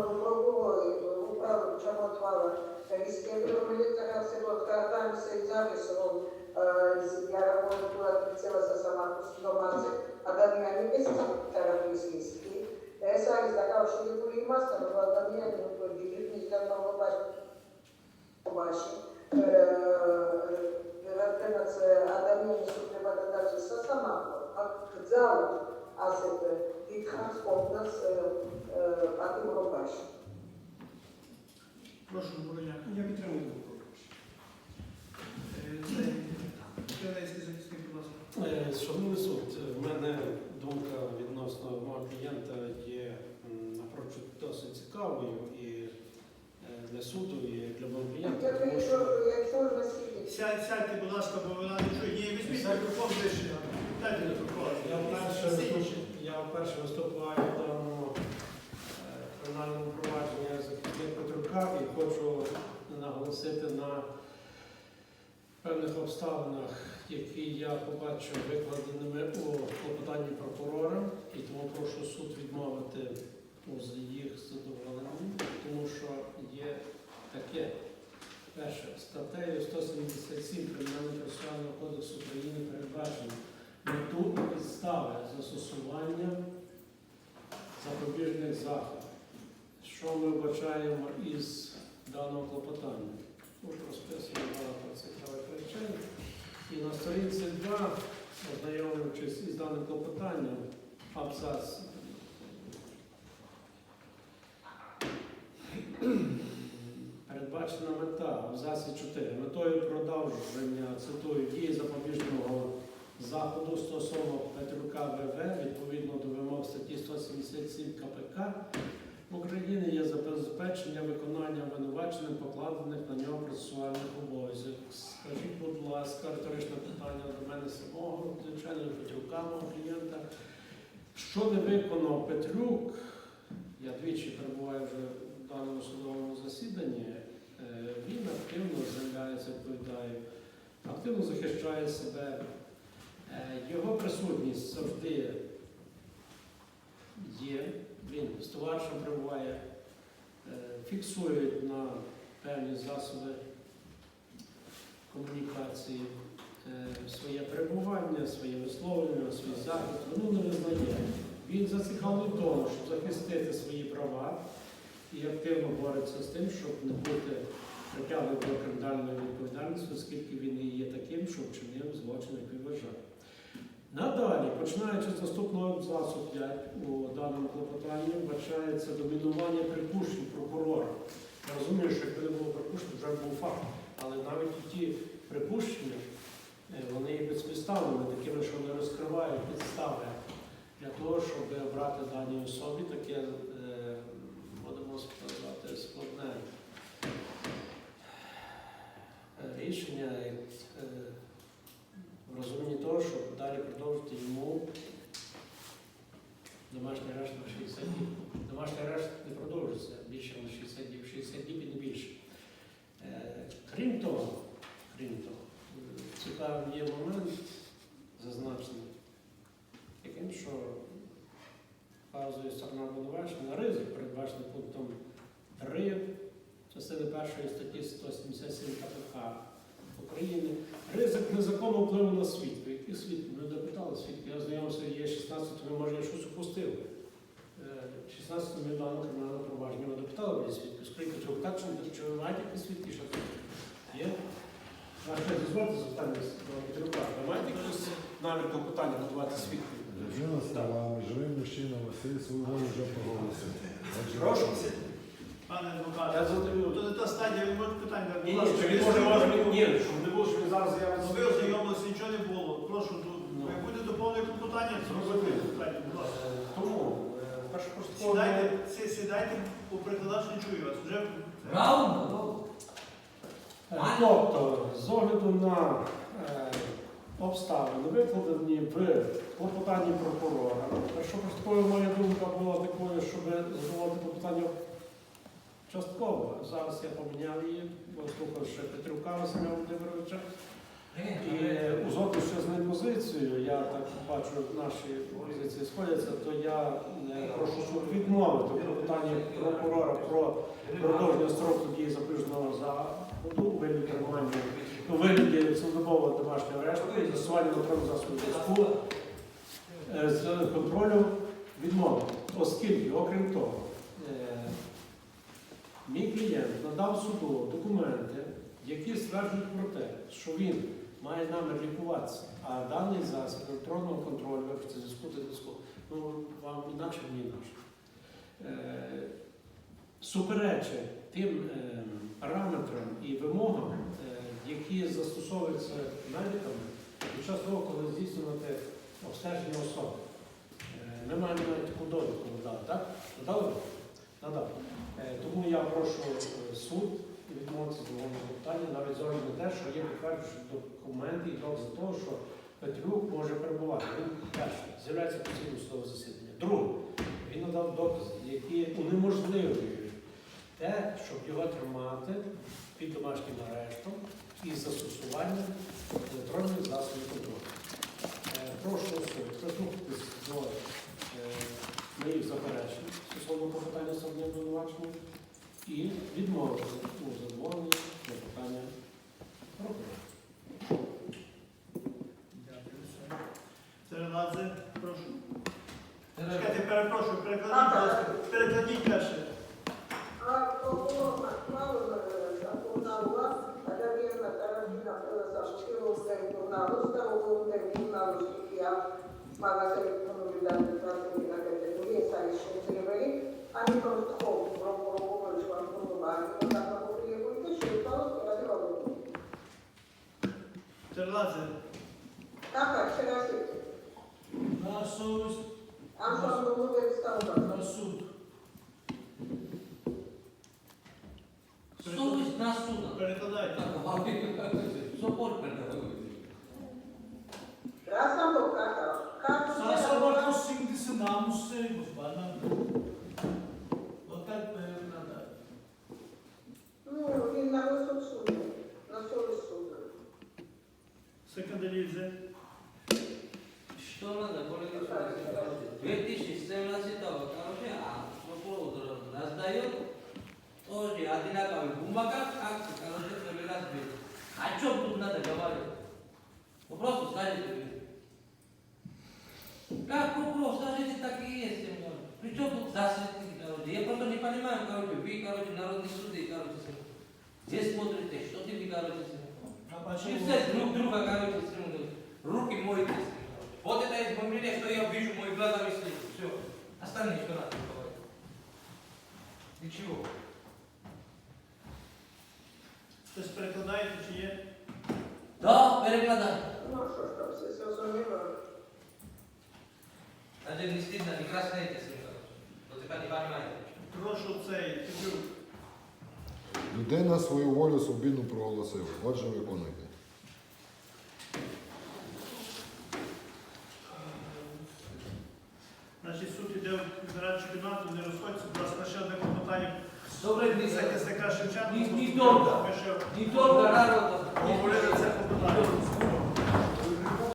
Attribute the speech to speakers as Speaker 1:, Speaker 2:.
Speaker 1: უბრალოდ ჩამოთვალა რისკები, რომელიც ახალცელოთ გარდა ამის ეძახის, რომ არაკონტროლად იქცევა სასამართლოს დომაზე ადამიანების თერაპიის რისკი. ეს არის დაკავშირებული იმასთან, რომ ადამიანი უკვე დიდი ხნის განმავლობაში რადგანაც ადამიანის უფლებათა დაცვის სასამართლო აქ გძავთ Нас а ти побачив.
Speaker 2: Прошу.
Speaker 3: Я підтримую
Speaker 2: будь ласка.
Speaker 3: Е, Шановний суд, в мене думка відносно мого клієнта є напрочуд досить цікавою і е, для суду, і для мого клієнта, тому що
Speaker 2: сядьте, будь ласка, бо вона не чує. Ні, візьміть мікрофон ближче.
Speaker 3: Я вперше,
Speaker 2: Сидіть.
Speaker 3: я вперше виступаю в даному е, кримінальному провадженні захисник Петрука і хочу наголосити на певних обставинах, які я побачив викладеними у клопотанні прокурора, і тому прошу суд відмовити у їх задоволенні, тому що є таке. Перше, статтею 177 Кримінального процесуального кодексу України передбачено мету і підстави застосування запобіжних заходів. Що ми вбачаємо із даного клопотання? Тут розписано багато цікавих речей. І на сторінці 2, ознайомившись із даним клопотанням, абзац. Передбачена мета абзаці 4. Метою продовження цитую дії запобіжного заходу стосовно Петрука ВВ відповідно до вимог статті 177 КПК України є забезпечення виконання обвинуваченням покладених на нього процесуальних обов'язків. Скажіть, будь ласка, риторичне питання до мене самого, звичайно, до Петрюка, мого клієнта. Що не виконав Петрюк, я двічі перебуваю вже в даному судовому засіданні, е, він активно з'являється, відповідає, активно захищає себе. Е, Його присутність завжди є. Він з товаришем перебуває, е, фіксують на певні засоби комунікації е, своє перебування, своє висловлення, свій захист. Воно не визнає. Він зацікавлений в тому, щоб захистити свої права і активно бореться з тим, щоб не бути притягнутим до кримінальної відповідальності, оскільки він і є таким, що вчинив злочин, який вважає. Надалі, починаючи з наступного абзацу 5 у даному клопотанні, вбачається домінування припущень прокурора. Я розумію, що якби не було припущення, вже був факт. Але навіть ті припущення, е, вони є безпідставними, такими, що вони розкривають підстави для того, щоб обрати даній особі таке, е, будемо сказати, складне е, рішення. е, в розумінні того, щоб далі продовжити йому домашній арешт на 60 діб. Домашній арешт не продовжується більше на 60 діб, 60 діб і не більше. Е, Крім того, крім того, цікавим є момент зазначений, яким що вказує сторона обвинувачення ризик, передбачений пунктом 3 частини першої статті 177 КПК України. Ризик незаконного впливу на свідку. Які свідки? Ми допитали свідки. Я знайомився, є 16, ви може я щось упустив. 16 ми дано кримінальне провадження. Ми допитали біля свідків. Скільки чого так, що чи ви маєте якісь свідки, що це є? Ваше дозвольте запитання до Петрука. Ви маєте якісь намір питання готувати свідків?
Speaker 4: Дружина словами, живий мужчина Василь свою волю вже проголосив.
Speaker 3: Прошу.
Speaker 2: Пане
Speaker 3: Я
Speaker 2: адвокат,
Speaker 3: задаю.
Speaker 2: то не та стадія, ви можете питання.
Speaker 3: Ні, ні,
Speaker 2: ви
Speaker 3: він може, може, ні, щоб не було, що він зараз з'явиться.
Speaker 2: Ви ознайомилися, нічого не було. Прошу, як буде доповнене клопотання, то зробити питання, будь ласка.
Speaker 3: Е, Тому, е,
Speaker 2: Сідайте, сі- сідайте, бо не чую вас. Вже
Speaker 5: Правильно,
Speaker 3: Е, Тобто, з огляду на е, обставини, викладені в клопотанні прокурора, першопоступово моя думка була такою, щоб задоволити клопотання частково. Зараз я поміняв її, бо слухав ще Петрука Василя Володимировича. І узгодивши з ним я так бачу, наші позиції сходяться, то я е, прошу суд відмовити про питання прокурора про продовження строку дії запобіжного заходу у вигляді тримання у вигляді цілодобового домашнього арешту і застосування електронного засобу зв'язку е, з контролем відмовити, оскільки, окрім того, е, мій клієнт надав суду документи, які стверджують про те, що він має намір лікуватися, а даний засіб електронного контролю виходить зв'язку зв'язку, ну вам інакше, мені інакше. Е, суперечить тим е, параметрам і вимогам, е, які застосовуються медиками під час того, коли здійснювати обстеження особи. Е, Ми маємо навіть таку довідку надати, так? Надали? Надав. Е, Тому я прошу е, суд відмовитися з мого питання, навіть з на те, що є підтверджуючі документи і докази того, що Петрюк може перебувати. Він перше, з'являється постійно судове засідання. Друге, він надав докази, які унеможливлюють те, щоб його тримати під домашнім арештом із застосуванням електронних засобів контролю. Е, Прошу суд прислухатись до е, моїх заперечень стосовно попитання судного обвинувачення і відмовити
Speaker 2: прошу. Чекайте, перепрошую, перекладіть, будь ласка. Перекладіть перше.
Speaker 1: А прокурор направив журналу, Академія Тарабіна Философського журналу, старого журналу Сухія, магазин комунальної
Speaker 6: тоже одинаковый бумага, как, короче, проверять будет. О чем тут надо говорить? Вы просто скажите мне. Как прокурор, скажите, так и есть. Семен. При чем тут заследки, короче? Я просто не понимаю, короче, вы, короче, народные суды, короче, Семен. где смотрите, что ты, короче, Семен?
Speaker 5: А
Speaker 6: Вы
Speaker 5: почему?
Speaker 6: все друг друга, короче, Семен, руки моете. Семен. Вот это есть мнение, что я вижу, мои глаза слышат. Все. Остальные что надо говорить? Ничего.
Speaker 2: Хтось перекладаєте чи є?
Speaker 6: Да, перекладай.
Speaker 1: Ну, що ж там, все зрозуміло.
Speaker 6: Даже не стыдно, не краснеете, Семен. Вот это не понимаете.
Speaker 2: Прошу цей Петрюк.
Speaker 4: Людина свою волю свобідно проголосила. Отже, виконуйте.
Speaker 2: Значить, суд іде в нарадчу кімнату, не розходьте, будь ласка.
Speaker 6: Добре,
Speaker 2: ни
Speaker 6: се кажа шевчан.
Speaker 2: Ни торта.
Speaker 6: Ни торта, народа.
Speaker 2: Ни торта.